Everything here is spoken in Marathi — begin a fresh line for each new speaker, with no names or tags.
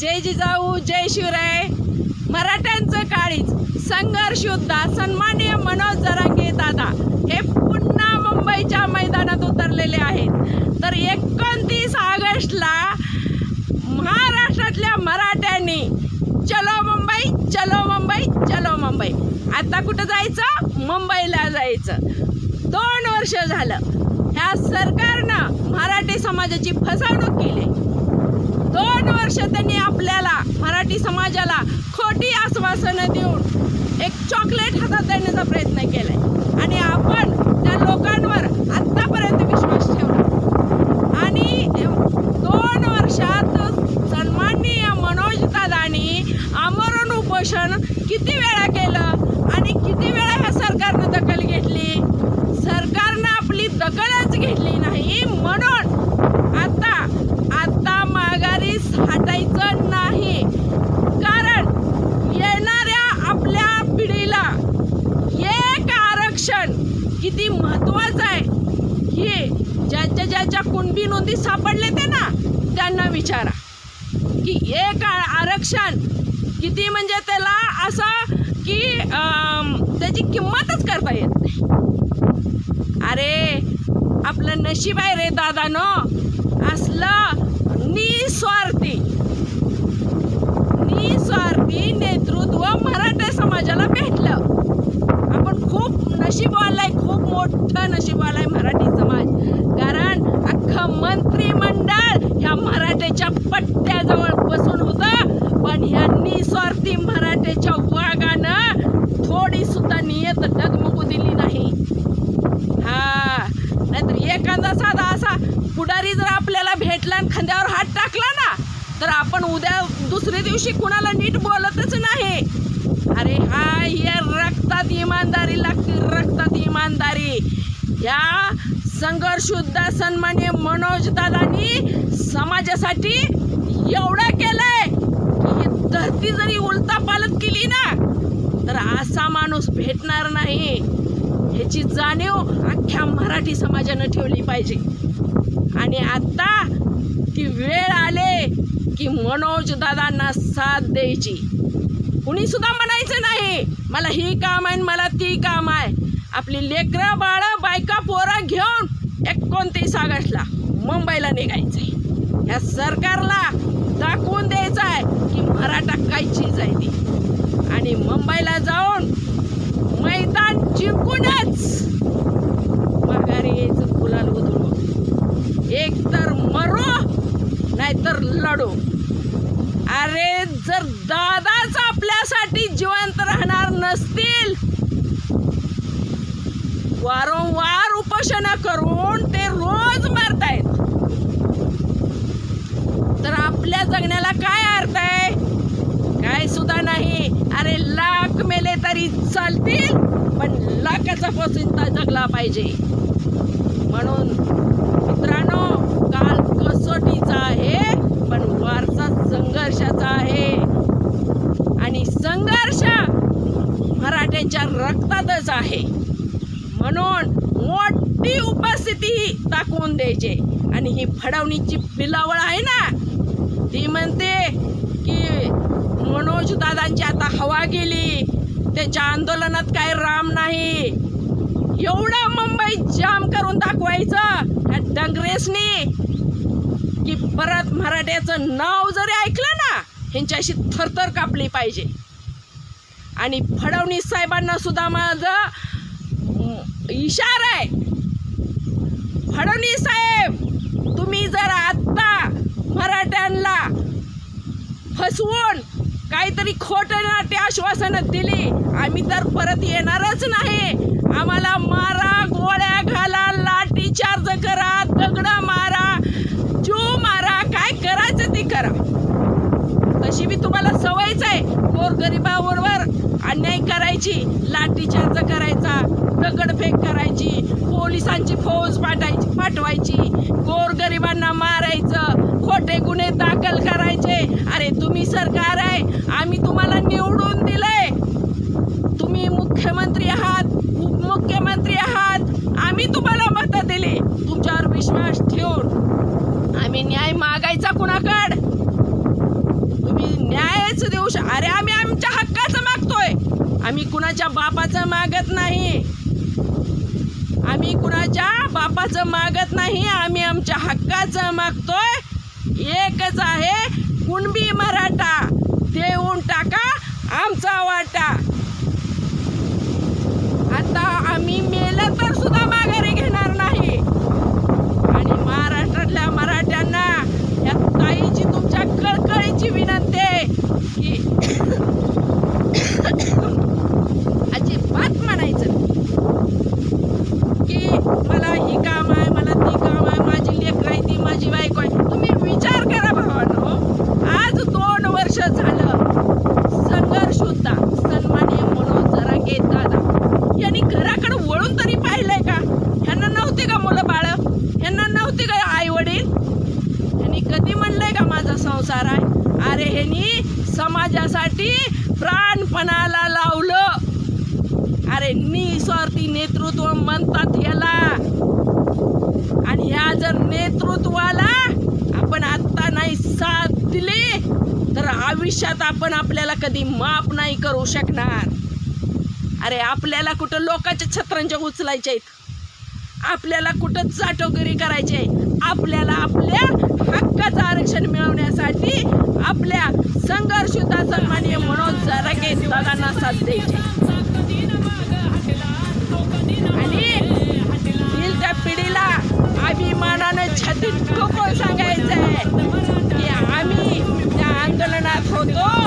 जय जिजाऊ जय शिवराय. मराठ्यांचं काळीच संघर्ष योद्धा. सन्माननीय मनोज जरांगे दादा हे पुन्हा मुंबईच्या मैदानात उतरलेले आहेत. तर एकोणतीस ऑगस्टला महाराष्ट्रातल्या मराठ्यांनी चलो मुंबई चलो मुंबई चलो मुंबई. आता कुठं जायचं? मुंबईला जायचं. दोन वर्ष झालं. ह्या सरकारनं मराठी समाजाची फसवणूक केली. दोन वर्ष त्यांनी आपल्याला मराठी समाजाला खोटी आश्वासनं देऊन एक चॉकलेट हातात देण्याचा प्रयत्न केलाय. आणि आपण त्या लोकांवर आतापर्यंत विश्वास ठेवला. आणि दोन वर्षात सन्माननीय मनोज दादानी आमरण उपोषण किती वेळा केलं आणि किती वेळा ह्या सरकारनं दखल घेतली? सरकारनं आपली दखलच घेतली नाही. म्हणून आता आता माघारी हटायचं नाही कारण येणाऱ्या आपल्या पिढीला एक आरक्षण किती महत्वाचं आहे हे ज्याच्या ज्याच्या कुणबी नोंदी सापडले ते ना त्यांना विचारा. की एक आरक्षण? किती म्हणजे त्याला असं की त्याची किंमतच करता येत नाही. अरे आपलं नशीब आहे रे दादानो. असलं निस्वार्थी निस्वार्थी नेतृत्व मराठा समाजाला भेटलं. आपण खूप नशीबवालाय खूप मोठं नशीब मंत्रिमंडळ ह्या मराठ्याच्या पट्ट्याजवळ बसून होतं. पण ह्या निस्वार्थी मराठ्याच्या वागानं थोडी सुद्धा नियत डगमगू दिली नाही. हा नाहीतर एखादा साधा असा पुढारी जर आपल्याला भेटला आणि खांद्यावर हात टाकला ना तर आपण उद्या दुसऱ्या दिवशी कुणाला नीट बोलतच नाही. अरे हा या रक्तात इमानदारी लागते रक्तात इमानदारी. या संघर्षुद्धा सन्मान्य मनोज दादानी समाजासाठी एवढं केलंय की ही धरती जरी उलता पालत केली ना तर असा माणूस भेटणार नाही. ह्याची जाणीव अख्ख्या मराठी समाजानं ठेवली पाहिजे. आणि आता ती वेळ आले की मनोज दादांना साथ द्यायची. कुणी सुद्धा म्हणायचं नाही मला ही काम आहे आणि मला ती काम आहे. आपली लेकरं बाळं बायका पोर एकोणतीस मुंबईला निघायचंय. ह्या सरकारला दाखवून द्यायचं आहे की मराठा काय चीज आहे ती. आणि मुंबईला जाऊन मैदान जिंकूनच माघारी यायचं फुलाल उधळून. एक तर मरो नाहीतर लढो. अरे जर दादाच आपल्यासाठी जिवंत राहणार नसतील वारंवार उपोषण करून ते रोज मरतायत. तर आपल्या जगण्याला काय अर्थ आहे? काय सुद्धा नाही. अरे लाख मेले तरी चालतील पण लाखाचा पोचिंता जगला पाहिजे. म्हणून मित्रांनो काल कसोटीचा आहे पण वारसा संघर्षाचा आहे. आणि संघर्ष मराठ्यांच्या रक्तातच आहे. म्हणून मोठी उपस्थिती दाखवून द्यायची. आणि ही फडवणीची पिलावळ आहे ना ती म्हणते की मनोज दादांची आता हवा गेली. त्यांच्या आंदोलनात काय राम नाही. एवढं मुंबई जाम करून दाखवायचं. डंगरेसनी की परत मराठ्याचं नाव जरी ऐकलं ना ह्यांच्याशी थरथर कापली पाहिजे. आणि फडणवीस साहेबांना सुद्धा माझं इशारा आहे. फडणवीस साहेब तुम्ही जर आत्ता मराठ्यांना फसवून काहीतरी खोटं नाट्य आश्वासनं दिली आम्ही तर परत येणारच नाही. आम्हाला मारा गोळ्या घाला लाठी चार्ज करा दगडं मारा जीव मारा काय करायचं ते करा. तशी मी तुम्हाला सवयच आहे गोरगरिबाबरोबर अन्याय करायची लाठीचार्ज करायचा दगडफेक करायची पोलिसांची फौज पाठायची पाठवायची. गोरगरिबांना मारायचं खोटे गुन्हे दाखल करायचे. अरे तुम्ही सरकार आहे आम्ही तुम्हाला निवडून दिलंय. तुम्ही मुख्यमंत्री आहात उपमुख्यमंत्री आहात आम्ही तुम्हाला मत दिली. तुमच्यावर विश्वास ठेवून आम्ही न्याय मागायचा कुणाकड? तुम्ही न्यायच देऊ अरे आम्ही आमच्या हक्काचं मागतोय. आम्ही कुणाच्या बापाचं मागत नाही. आम्ही कुणाच्या बापाचं मागत नाही आम्ही आमच्या हक्काचं मागतोय. एकच आहे कुणबी मराठा. देऊन टाका आमचा वाटा. आता आम्ही मेलं तर सुद्धा माघारी घेणार नाही. आणि महाराष्ट्रातल्या मराठ्यांना या ताईची तुमच्या कळकळीची विनंती आहे की अजिबात म्हणायचं की मला ही काम आहे मला ती काम आहे माझी लेकर आहे ती माझी बायको आहे तुम्ही विचार करा भावानो आज दोन वर्ष झालं संघर्ष होता सन्माननीय मनोज जरांगे दादा यांनी घराकडे वळून तरी पाहिलंय का ह्यांना नव्हती का मुलं बाळ ह्यांना नव्हती का आई वडील ह्यांनी कधी म्हणलंय संसार आहे. अरे ह्यानी समाजासाठी प्राणपणाला लावलं. अरे निस्वार्थी नेतृत्व म्हणतात ह्याला. आणि ह्या जर नेतृत्वाला आपण आत्ता नाही साथ दिली तर आयुष्यात आपण आपल्याला कधी माफ नाही करू शकणार. अरे आपल्याला कुठं लोकांच्या छत्रांच्या उचलायच्या आहेत? आपल्याला कुठं चाटोगिरी करायची आहे? आपल्याला आपल्या आरक्षण मिळवण्यासाठी आपल्या संघर्षुता सन्माननीय मनोज जरागे दादांना साथ द्यायची. आणि त्या पिढीला अभिमानानं छातीत ठोकून सांगायचं आहे की आम्ही त्या आंदोलनात होतो.